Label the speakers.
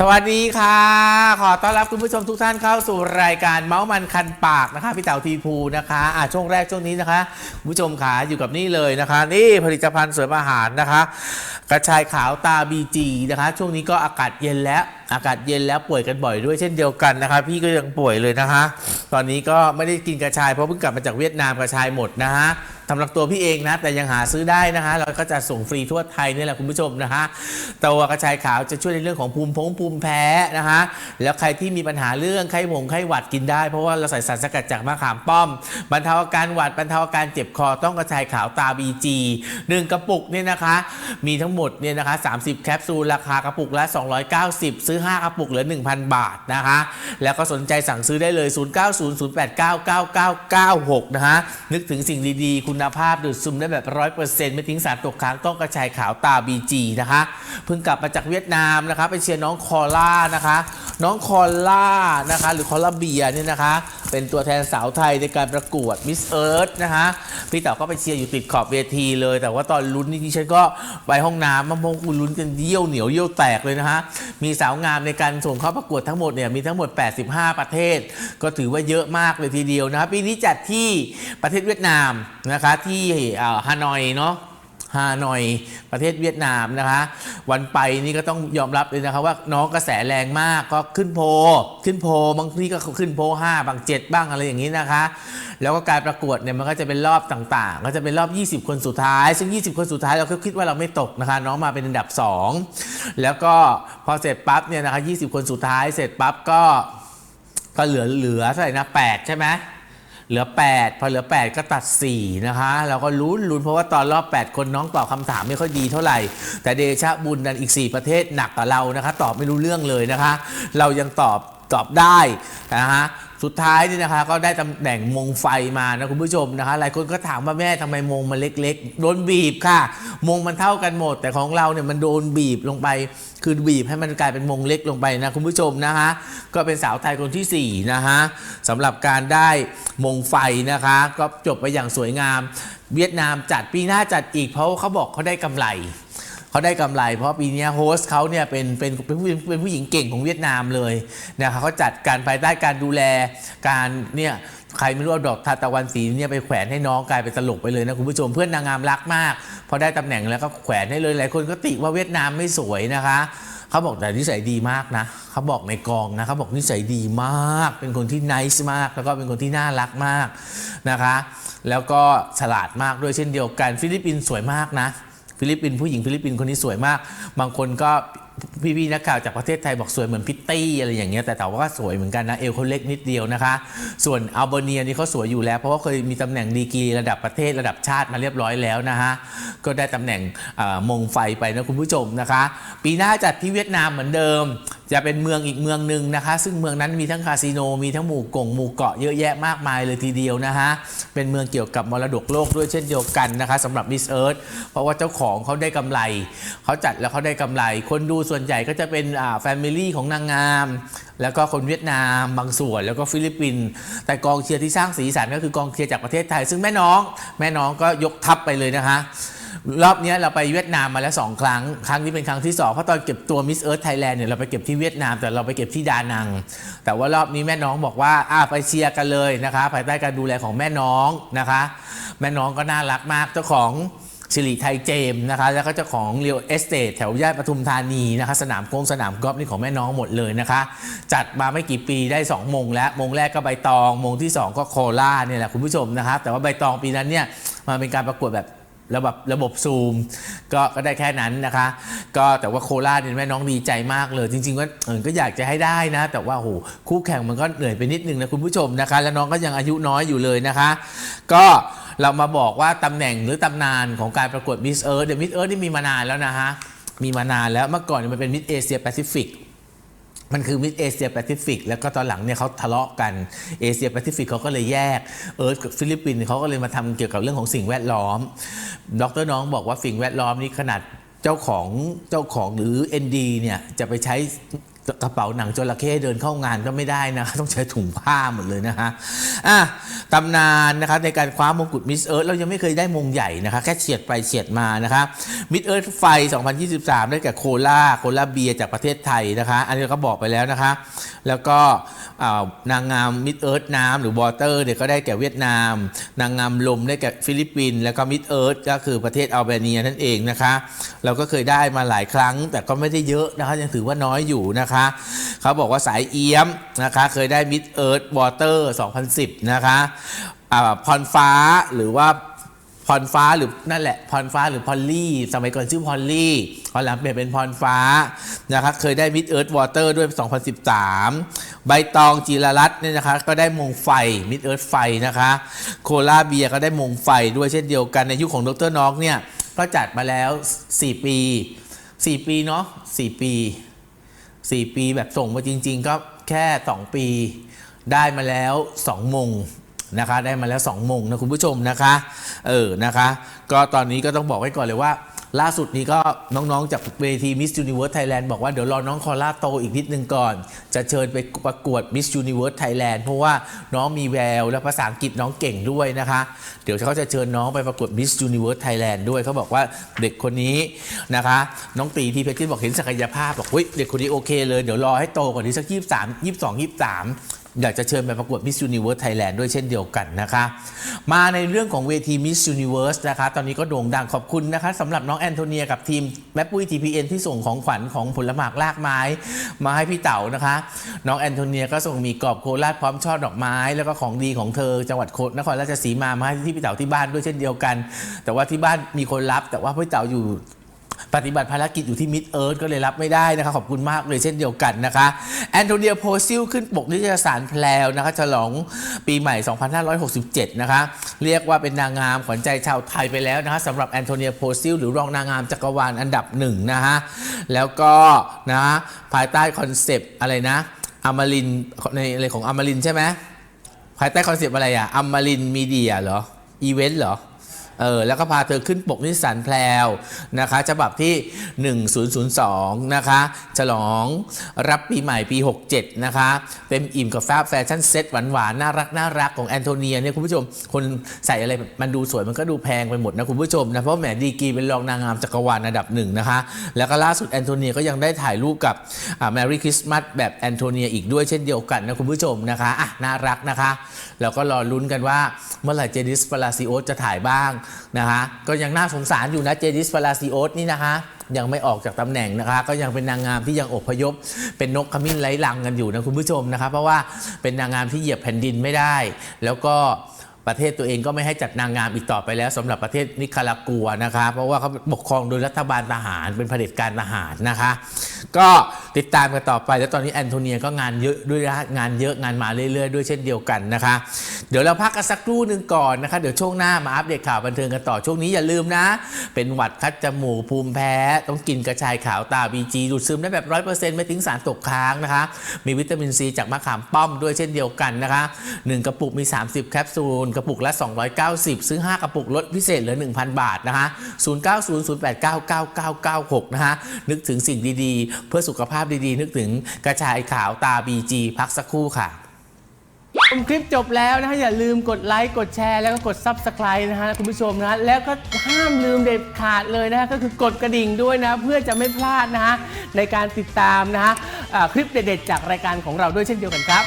Speaker 1: สวัสดีค่ะ ขอต้อนรับคุณผู้ชมทุกท่านเข้าสู่รายการเมาส์มันคันปากนะคะพี่เต๋าทีพูนะคะอะช่วงแรกช่วงนี้นะคะคุณผู้ชมขาอยู่กับนี่เลยนะคะ นี่ผลิตภัณฑ์เสริมอาหารนะคะ กระชายขาวตาบีจีนะคะ ช่วงนี้ก็อากาศเย็นแล้วอากาศเย็นแล้วป่วยกันบ่อยด้วยเช่นเดียวกันนะคะ พี่ก็ยังป่วยเลยนะคะ ตอนนี้ก็ไม่ได้กินกระชายเพราะเพิ่งกลับมาจากเวียดนามกระชายหมดนะฮะสำหรับตัวพี่เองนะ แต่ยังหาซื้อได้นะคะเราก็จะส่งฟรีทั่วไทยนี่แหละคุณผู้ชมนะคะตัวกระชายขาวจะช่วยในเรื่องของภูมิพงภูมิแพ้นะคะแล้วใครที่มีปัญหาเรื่องไข้หวงไข้หวัดกินได้ เพราะว่าเราใส่สารสกัดจากมะขามป้อมบรรเทาอาการหวัดบรรเทาอาการเจ็บคอต้องกระชายขาวตาบีจีหนึ่งกระปุกเนี่ยนะคะ มีทั้งหมดเนี่ยนะคะ30แคปซูลราคากระปุกละ 290ซื้ออ 5 กระปุกเหลือ 1,000 บาทนะคะ แล้วก็สนใจสั่งซื้อได้เลย 0900899996 นะคะนึกถึงสิ่งดีๆ คุณภาพดูดซึมได้แบบ 100%ไม่ทิ้งสารตกค้างต้องกระชายขาวตา BG นะคะ เพิ่งกลับมาจากเวียดนามนะคะ ไปเชียร์น้องคอล่านะคะ น้องคอล่านะคะ หรือคอล่าเบียเนี่ยนะคะ เป็นตัวแทนสาวไทยในการประกวดมิสเอิร์ธนะคะพี่เต๋อก็ไปเชียร์อยู่ติดขอบเวทีเลย แต่ว่าตอนลุ้นนี่ดิฉันก็ไปห้องน้ำมาพงคุณลุ้นกันเยี่ยวเหนียวเยี่ยวแตกเลยนะคะมีสาวงามในการส่งเข้าประกวดทั้งหมดเนี่ยมีทั้งหมด 85 ประเทศ ก็ถือว่าเยอะมากเลยทีเดียวนะคะปีนี้จัดที่ประเทศเวียดนามนะคะที่ฮานอยเนาะ ฮานอย ประเทศเวียดนามนะคะ วันไปนี่ก็ต้องยอมรับเลยนะคะว่าน้องกระแสแรงมากก็ขึ้นโพ ขึ้นโพบางทีก็ขึ้นโพล5บาง7บ้างอะไรอย่างนี้นะคะ แล้วก็การประกวดเนี่ยมันก็จะเป็นรอบต่างๆ ก็จะเป็นรอบ 20 คนสุดท้าย ซึ่ง 20 คนสุดท้ายเราก็คิดว่าเราไม่ตกนะคะ น้องมาเป็นอันดับ 2 แล้วก็พอเสร็จปั๊บเนี่ยนะคะ20 คนสุดท้ายเสร็จปั๊บก็ก็เหลือเหลือเท่าไหร่นะ8ใช่ไหม เหลือ 8 พอเหลือ 8 ก็ตัด 4 นะคะ เราก็ลุ้นลุ้นเพราะว่าตอนรอบ 8 คนน้องตอบคำถามไม่ค่อยดีเท่าไหร่ แต่เดชะบุญดันอีก 4 ประเทศหนักกว่าเรานะคะ ตอบไม่รู้เรื่องเลยนะคะ เรายังตอบตอบได้นะฮะ สุดท้ายนี่นะคะก็ได้ตำแหน่งมงไฟมานะคุณผู้ชมนะคะ หลายคนก็ถามว่าแม่ทำไมมงมันเล็กๆ โดนบีบค่ะ มงมันเท่ากันหมด แต่ของเราเนี่ยมันโดนบีบลงไป คือบีบให้มันกลายเป็นมงเล็กลงไปนะคุณผู้ชมนะคะ ก็เป็นสาวไทยคนที่4นะคะสำหรับการได้มงไฟนะคะ ก็จบไปอย่างสวยงาม เวียดนามจัดปีหน้าจัดอีกเพราะเขาบอกเขาได้กำไร เขาได้กำไร เพราะปีนี้โฮสต์เขาเนี่ยเป็นเป็นเป็นผู้เป็นผู้หญิงเก่งของเวียดนามเลยนะคะเขาจัดการภายใต้การดูแลการเนี่ยใครไม่รู้เอาดอกทานตะวันสีเนี่ยไปแขวนให้น้องกลายเป็นตลกไปเลยนะคุณผู้ชมเพื่อนนางงามรักมาก พอได้ตำแหน่งแล้วก็แขวนให้เลยหลายคนก็ติว่าเวียดนามไม่สวยนะคะเขาบอกแต่นิสัยดีมากนะเขาบอกในกองนะเขาบอกนิสัยดีมาก เป็นคนที่นิสมาก แล้วก็เป็นคนที่น่ารักมากนะคะ แล้วก็ฉลาดมากด้วยเช่นเดียวกันฟิลิปปินส์สวยมากนะ ฟิลิปปินส์ผู้หญิงฟิลิปปินส์คนนี้สวยมาก บางคนก็พี่ๆนักข่าวจากประเทศไทยบอกสวยเหมือนพิตตี้อะไรอย่างเงี้ยแต่แต่ว่าก็สวยเหมือนกันนะเอวเขาเล็กนิดเดียวนะคะ ส่วนอัลเบเนียนี่เขาสวยอยู่แล้วเพราะว่าเคยมีตำแหน่งดีกรีระดับประเทศระดับชาติมาเรียบร้อยแล้วนะฮะก็ได้ตำแหน่งมงไฟไปนะคุณผู้ชมนะคะ ปีหน้าจัดที่เวียดนามเหมือนเดิม จะเป็นเมืองอีกเมืองหนึ่งนะคะ ซึ่งเมืองนั้นมีทั้งคาสิโน มีทั้งหมู่กงหมู่เกาะเยอะแยะมากมายเลยทีเดียวนะฮะ เป็นเมืองเกี่ยวกับมรดกโลกด้วยเช่นเดียวกันนะคะสำหรับมิสเอิร์ธเพราะว่าเจ้าของเขาได้กำไร เขาจัดแล้วเขาได้กำไร คนดูส่วนใหญ่ก็จะเป็นอ่าแฟมิลี่ของนางงาม แล้วก็คนเวียดนามบางส่วนแล้วก็ฟิลิปปินส์แต่กองเชียร์ที่สร้างสีสันก็คือกองเชียร์จากประเทศไทย ซึ่งแม่น้องแม่น้องก็ยกทัพไปเลยนะคะ รอบนี้เราไปเวียดนามมาแล้ว2ครั้ง ครั้งนี้เป็นครั้งที่2เพราะตอนเก็บตัวมิสเอิร์ธไทยแลนด์เนี่ยเราไปเก็บที่เวียดนามแต่เราไปเก็บที่ดานัง แต่ว่ารอบนี้แม่น้องบอกว่าอ่าไปเชียร์กันเลยนะคะ ภายใต้การดูแลของแม่น้องนะคะ แม่น้องก็น่ารักมากเจ้าของสิริไทยเจมส์นะคะ แล้วก็เจ้าของเรียวเอสเตทแถวย่านปทุมธานีนะคะ สนามโกงสนามกอล์ฟนี่ของแม่น้องหมดเลยนะคะ จัดมาไม่กี่ปีได้ 2 มงแล้ว มงแรกก็ใบตอง มงที่ 2 ก็โคล่าเนี่ยแหละคุณผู้ชมนะคะ แต่ว่าใบตองปีนั้นเนี่ยมันเป็นการประกวดแบบ ระบบระบบซูมก็ก็ได้แค่นั้นนะคะ ก็แต่ว่าโคราชเนี่ยแม่น้องดีใจมากเลย จริงๆว่าเออก็อยากจะให้ได้นะ แต่ว่าโหคู่แข่งมันก็เหนื่อยไปนิดนึงนะคุณผู้ชมนะคะ แล้วน้องก็ยังอายุน้อยอยู่เลยนะคะ ก็เรามาบอกว่าตำแหน่งหรือตำนานของการประกวดมิสเอิร์ธเดี๋ยวมิสเอิร์ธนี่มีมานานแล้วนะฮะมีมานานแล้วเมื่อก่อนมันเป็นมิสเอเชียแปซิฟิก มันคือมิดเอเชียแปซิฟิกแล้วก็ตอนหลังเนี่ยเขาทะเลาะกันเอเชียแปซิฟิกเขาก็เลยแยกเอิร์ธกับฟิลิปปินส์เขาก็เลยมาทำเกี่ยวกับเรื่องของสิ่งแวดล้อม ดรน้องบอกว่าสิ่งแวดล้อมนี่ขนาดเจ้าของเจ้าของหรือ ND เนี่ยจะไปใช้ กระเป๋าหนังจระเข้เดินเข้างานก็ไม่ได้นะคะต้องใช้ถุงผ้าหมดเลยนะคะอะตำนานนะคะในการคว้ามงกุฎมิสเอิร์ธเรายังไม่เคยได้มงใหญ่นะคะแค่เฉียดไปเฉียดมานะคะมิสเอิร์ธไฟ 2023 ได้แก่โคลาโคลาเบียจากประเทศไทยนะคะ อันนี้ก็บอกไปแล้วนะคะ แล้วก็นางงามมิดเอิร์ธน้ำหรือวอเตอร์เนี่ยก็ได้แก่เวียดนาม นางงามลมได้แก่ฟิลิปปินส์แล้วก็มิดเอิร์ธก็คือประเทศอัลเบเนียนั่นเองนะคะ เราก็เคยได้มาหลายครั้งแต่ก็ไม่ได้เยอะนะคะยังถือว่าน้อยอยู่นะคะเขาบอกว่าสายเอี้ยมนะคะเคยได้มิดเอิร์ธวอเตอร์2010 นะคะอาพรฟ้าหรือว่าพรฟ้าหรือนั่นแหละพรฟ้าหรือพอลลี่ สมัยก่อนชื่อพอลลี่พอหลังเปลี่ยนเป็นพรฟ้านะคะเคยได้มิดเอิร์ธวอเตอร์ด้วย 2013 ใบตองจีรรัตน์เนี่ยนะคะก็ได้มงไฟมิดเอิร์ธไฟนะคะ โคลาเบียก็ได้มงไฟด้วยเช่นเดียวกันในยุคของดรน็อกเนี่ย ก็จัดมาแล้ว 4 ปี 4 ปีเนาะ4ปี 4 ปีแบบส่งมาจริง ๆ ก็แค่ 2 ปี ได้มาแล้ว 2 มงนะคะ ได้มาแล้ว 2 มงนะคุณผู้ชมนะคะ เออนะคะ ก็ตอนนี้ก็ต้องบอกไว้ก่อนเลยว่า ล่าสุดนี้ก็น้องๆ จากเวที Miss Universe Thailand บอกว่าเดี๋ยวรอน้องคอล่าโตอีกนิดนึงก่อน จะเชิญไปประกวด Miss Universe Thailand เพราะว่าน้องมีแวว และภาษาอังกฤษน้องเก่งด้วยนะคะ เดี๋ยวเขาจะเชิญน้องไปประกวด Miss Universe Thailand ด้วยเขาบอกว่าเด็กคนนี้นะคะ น้องตีทีเพชรที่บอกเห็นศักยภาพบอกเฮ้ยเด็กคนนี้โอเคเลยเดี๋ยวรอให้โตกว่านี้สักยี่สามยี่ส อยามอยากจะเชิญไปประกวด Miss Universe Thailand ด้วยเช่นเดียวกันนะคะ มาในเรื่องของเวที Miss Universe นะคะ ตอนนี้ก็โด่งดังขอบคุณนะคะสำหรับน้องแอนโทเนียกับทีมแม่ปุ้ย TPN ที่ส่งของขวัญของผลหมากลากไม้ มาให้พี่เต๋านะคะ น้องแอนโทเนียก็ส่งมีกรอบโคราชพร้อมช่อดอกไม้ แล้วก็ของดีของเธอ จังหวัดโคนครราชสีมามาให้ที่พี่เต๋าที่บ้านด้วยเช่นเดียวกัน แต่ว่าที่บ้านมีคนรับแต่ว่าพี่เต๋าอยู่ ปฏิบัติภารกิจอยู่ที่มิดเอิร์ธก็เลยรับไม่ได้นะคะ ขอบคุณมากเลยเช่นเดียวกันนะคะแอนโทเนียโพซิลขึ้นปกนิตยสารแพลวนะคะฉลองปีใหม่ 2567 นะคะ เรียกว่าเป็นนางงามขวัญใจชาวไทยไปแล้วนะคะสำหรับแอนโทเนียโพซิลหรือรองนางงามจักรวาลอันดับหนึ่งนะคะแล้วก็นะภายใต้คอนเซปต์อะไรนะอมรินในอะไรของอมรินใช่ไหมภายใต้คอนเซปต์อะไรอะอัมมารินมีเดียเหรออีเวนต์เหรอ เออแล้วก็พาเธอขึ้นปกนิสสันแพลวนะคะฉบับที่ 1002 นะคะ ฉลองรับปีใหม่ปี 67 นะคะเต็มอิ่มกับแฟชั่นเซ็ตหวานๆ น่ารักน่ารักของแอนโทเนียเนี่ยคุณผู้ชม คนใส่อะไรมันดูสวยมันก็ดูแพงไปหมดนะคุณผู้ชมนะ เพราะแหมดีกีเป็นรองนางงามจักรวาลอันดับหนึ่งนะคะ แล้วก็ล่าสุดแอนโทเนียก็ยังได้ถ่ายรูปกับแมรี่คริสต์มาสแบบแอนโทเนียอีกด้วยเช่นเดียวกันนะคุณผู้ชมนะคะอะน่ารักนะคะแล้วก็รอลุ้นกันว่าเมื่อไหร่เจนิสปาลาซิโอสจะถ่ายบ้างนะคะก็ยังน่าสงสารอยู่นะเจดิสปาลาซิโอสนี่นะคะ ยังไม่ออกจากตำแหน่งนะคะ ก็ยังเป็นนางงามที่ยังอพยพ เป็นนกขมิ้นไร้ลังกันอยู่นะคุณผู้ชมนะคะเพราะว่าเป็นนางงามที่เหยียบแผ่นดินไม่ได้ แล้วก็ ประเทศตัวเองก็ไม่ให้จัดนางงามอีกต่อไปแล้วสำหรับประเทศนิคารากัวนะคะ เพราะว่าเขาปกครองโดยรัฐบาลทหารเป็นเผด็จการทหารนะคะ ก็ติดตามกันต่อไป แล้วตอนนี้แอนโทเนียก็งานเยอะด้วยงานเยอะงานมาเรื่อยๆ ด้วยเช่นเดียวกันนะคะ เดี๋ยวเราพักกันสักครู่หนึ่งก่อนนะคะ เดี๋ยวช่วงหน้ามาอัปเดตข่าวบันเทิงกันต่อช่วงนี้อย่าลืมนะ เป็นหวัดคัดจมูกภูมิแพ้ ต้องกินกระชายขาวตาบีจีดูดซึมได้แบบร้อยเปอร์เซ็นต์ไม่ทิ้งสารตกค้างนะคะ มีวิตามินซีจากมะขามป้อมด้วยเช่นเดียวกันนะคะหนึ่งกระปุกมี 30 แคปซูลกระปุกละ 290ซึ่ง5กระปุกลดพิเศษเหลือ 1,000 บาทนะคะ0900899996 นะคะนึกถึงสิ่งดีๆ เพื่อสุขภาพดีๆ นึกถึงกระชายขาวตาบีจีพักสักครู่ค่ะ
Speaker 2: ชมคลิปจบแล้วนะฮะอย่าลืมกดไลค์กดแชร์แล้วก็กด Subscribe นะฮะคุณผู้ชมนะแล้วก็ห้ามลืมเด็ดขาดเลยนะฮะก็คือกดกระดิ่งด้วยนะเพื่อจะไม่พลาดนะฮะในการติดตามนะฮะคลิปเด็ดๆจากรายการของเราด้วยเช่นเดียวกันครับ